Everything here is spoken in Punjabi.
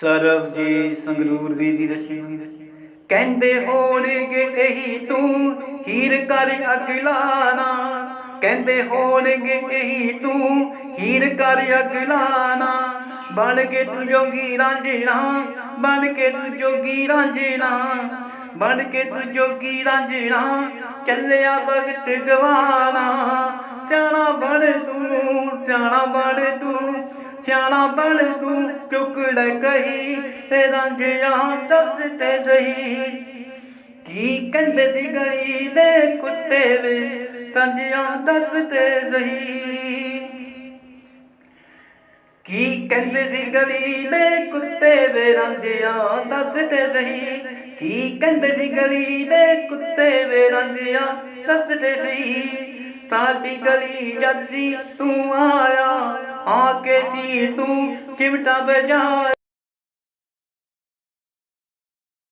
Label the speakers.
Speaker 1: ਸਰਬਜੀਤ ਸੰਗਰੂਰ ਵੀ ਦੀ ਰਚੀ ਕਹਿੰਦੇ ਹੋਣਗੇ ਇਹੀ ਤੂੰ, ਹੀਰ ਕਰ ਅਗਲਾਨਾ। ਕਹਿੰਦੇ ਹੋਣਗੇ ਇਹੀ ਤੂੰ, ਹੀਰ ਕਰ ਅਗਲਾਨਾ। ਬਣ ਕੇ ਤੂੰ ਜੋਗੀ ਰਾਂਝਣਾ, ਬਣ ਕੇ ਤੂੰ ਜੋਗੀ ਰਾਂਝਣਾ। ਬਣ ਕੇ ਤੂੰ ਜੋਗੀ ਰਾਂਝਣਾ, ਚੱਲਿਆ ਭਗਤ ਗਵਾਨਾ। ਸਿਆਣਾ ਬਣ ਤੂੰ, ਸਿਆਣਾ ਬਣ ਸਿਆਣਾ ਬਣ ਤੂੰ ਚੁੱਕੜ ਕਹੀ ਤੇ ਰਾਂਝਿਆ ਦੱਸ ਤੇ ਸਹੀ। ਕੀ ਕਹਿੰਦੇ ਸੀ ਗਲੀ ਦੇ ਕੁੱਤੇ ਵੇ ਰਾਂਝਿਆ ਦੱਸ ਤੇ ਸਹੀ। ਕੀ ਕਹਿੰਦੇ ਸੀ ਗਲੀ ਦੇ ਕੁੱਤੇ ਵੇ ਰਾਂਝਿਆ ਦੱਸ ਤੇ ਸਹੀ। ਕੀ ਕਹਿੰਦੇ ਸੀ ਗਲੀ ਦੇ ਕੁੱਤੇ ਵੇ ਰਾਂਝਿਆ ਦੱਸ ਤੇ ਸਹੀ। ਸਾਡੀ ਗਲੀ ਜਦ ਸੀ ਤੂੰ ਆਇਆ ਆ ਕੇ ਸੀ ਤੂੰ ਚਿਮਟਾ ਵਜਾਇਆ